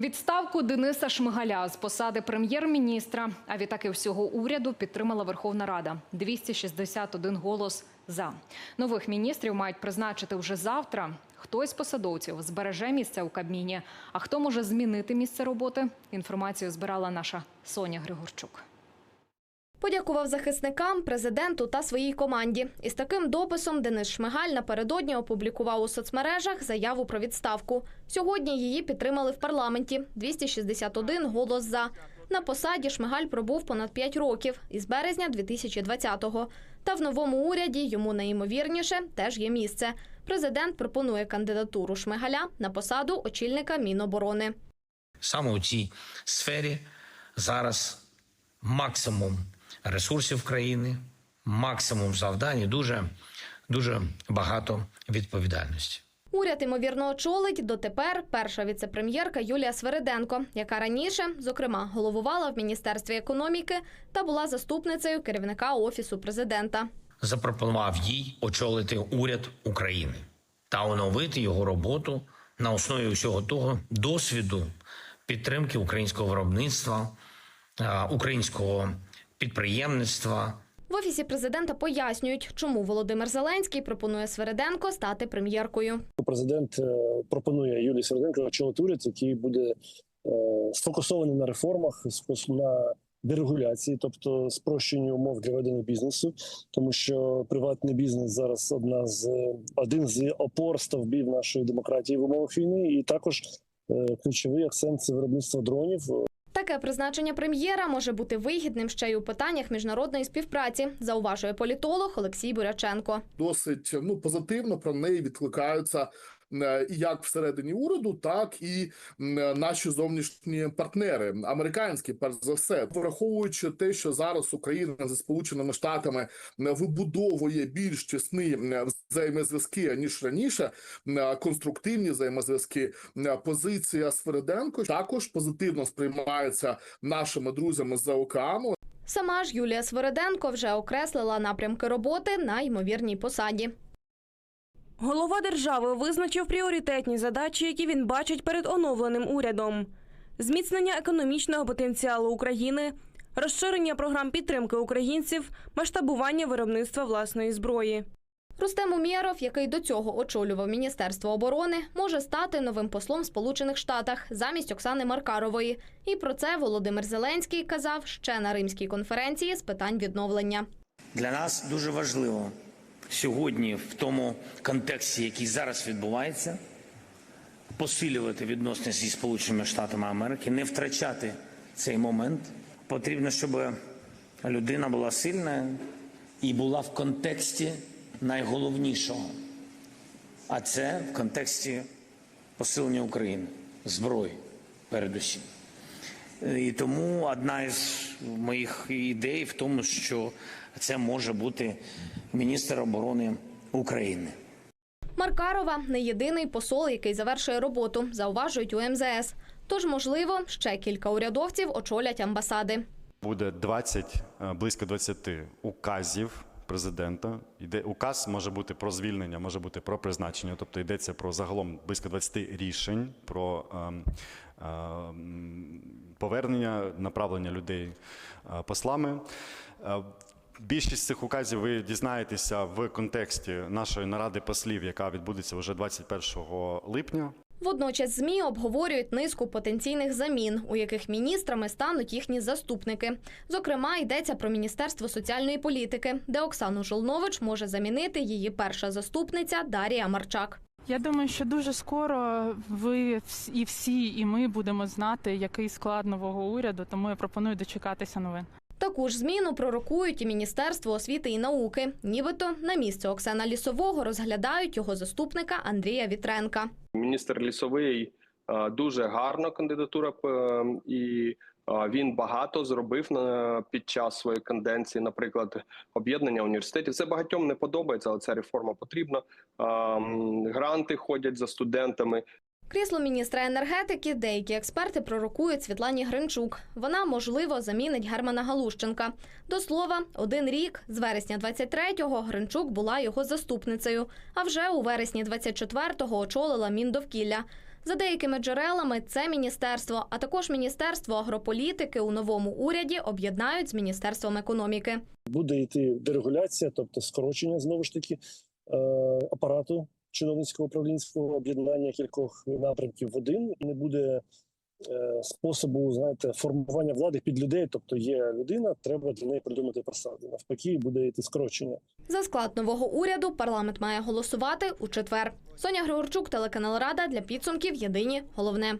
Відставку Дениса Шмигаля з посади прем'єр-міністра, а відтак і всього уряду підтримала Верховна Рада. 261 голос за. Нових міністрів мають призначити вже завтра. Хтось посадовців збереже місце у Кабміні, а хто може змінити місце роботи? Інформацію збирала наша Соня Григорчук. Подякував захисникам, президенту та своїй команді. Із таким дописом Денис Шмигаль напередодні опублікував у соцмережах заяву про відставку. Сьогодні її підтримали в парламенті. 261 голос за. На посаді Шмигаль пробув понад 5 років із березня 2020-го. Та в новому уряді йому найімовірніше теж є місце. Президент пропонує кандидатуру Шмигаля на посаду очільника Міноборони. саме у цій сфері зараз максимум ресурсів країни, максимум завдань і дуже, дуже багато відповідальності. Уряд ймовірно очолить дотепер перша віцепрем'єрка Юлія Свериденко, яка раніше, зокрема, головувала в міністерстві економіки та була заступницею керівника офісу президента. Запропонував їй очолити уряд України та оновити його роботу на основі усього того досвіду підтримки українського виробництва, українського підприємництва, В офісі президента пояснюють, чому Володимир Зеленський пропонує Свериденко стати прем'єркою. Президент е, пропонує Юлії Сверденко очолити уряд, який буде е, сфокусований на реформах, на дерегуляції, тобто спрощенню умов для ведення бізнесу, тому що приватний бізнес зараз одна з один з опор стовбів нашої демократії в умовах війни, і також е, ключовий акцент це виробництво дронів. Таке призначення прем'єра може бути вигідним ще й у питаннях міжнародної співпраці, зауважує політолог Олексій Буряченко. досить ну позитивно про неї відкликаються як всередині уряду, так і наші зовнішні партнери, американські, перш за все, враховуючи те, що зараз Україна зі сполученими штатами вибудовує більш тісні взаємозв'язки ніж раніше, м, конструктивні взаємозв'язки. Позиція Свериденко також позитивно сприймається нашими друзями з-за океану. Сама ж Юлія Свериденко вже окреслила напрямки роботи на ймовірній посаді. Голова держави визначив пріоритетні задачі, які він бачить перед оновленим урядом: зміцнення економічного потенціалу України, розширення програм підтримки українців, масштабування виробництва власної зброї. Рустем Умєров, який до цього очолював Міністерство оборони, може стати новим послом в Сполучених Штатах замість Оксани Маркарової. І про це Володимир Зеленський казав ще на римській конференції з питань відновлення. Для нас дуже важливо сьогодні, в тому контексті, який зараз відбувається, посилювати відносини зі Сполученими Штатами Америки, не втрачати цей момент. Потрібно, щоб людина була сильна і була в контексті найголовнішого, а це в контексті посилення України, зброї, передусім. І тому одна із моїх ідей в тому, що це може бути міністр оборони України. Маркарова не єдиний посол, який завершує роботу, зауважують у МЗС. Тож, можливо, ще кілька урядовців очолять амбасади. Буде 20, е, близько 20 указів президента. Йде указ може бути про звільнення, може бути про призначення. Тобто йдеться про загалом близько 20 рішень про ем, ем, повернення, направлення людей е, послами. Е, Більшість цих указів ви дізнаєтеся в контексті нашої наради послів, яка відбудеться вже 21 липня. Водночас ЗМІ обговорюють низку потенційних замін, у яких міністрами стануть їхні заступники. Зокрема, йдеться про Міністерство соціальної політики, де Оксану Жолнович може замінити її перша заступниця Дарія Марчак. Я думаю, що дуже скоро ви і всі, і ми будемо знати, який склад нового уряду. Тому я пропоную дочекатися новин. Таку ж зміну пророкують і Міністерство освіти і науки. Нібито на місце Оксана Лісового розглядають його заступника Андрія Вітренка. міністр лісовий е, дуже гарна кандидатура, е, і е, він багато зробив під час своєї канденції, наприклад, об'єднання університетів. Це багатьом не подобається, але ця реформа потрібна. Гранти ходять за студентами. Крісло міністра енергетики деякі експерти пророкують Світлані Гринчук. Вона, можливо, замінить Германа Галущенка. До слова, один рік з вересня 23-го Гринчук була його заступницею, а вже у вересні 24-го очолила Міндовкілля. За деякими джерелами, це міністерство, а також міністерство агрополітики у новому уряді об'єднають з міністерством економіки. Буде йти дерегуляція, тобто скорочення знову ж таки е, апарату чиновницького управлінського об'єднання кількох напрямків в один. І не буде е, способу знаєте, формування влади під людей. Тобто є людина, треба для неї придумати посаду. Навпаки, буде йти скорочення. За склад нового уряду парламент має голосувати у четвер. Соня Григорчук, телеканал Рада для підсумків. Єдині головне.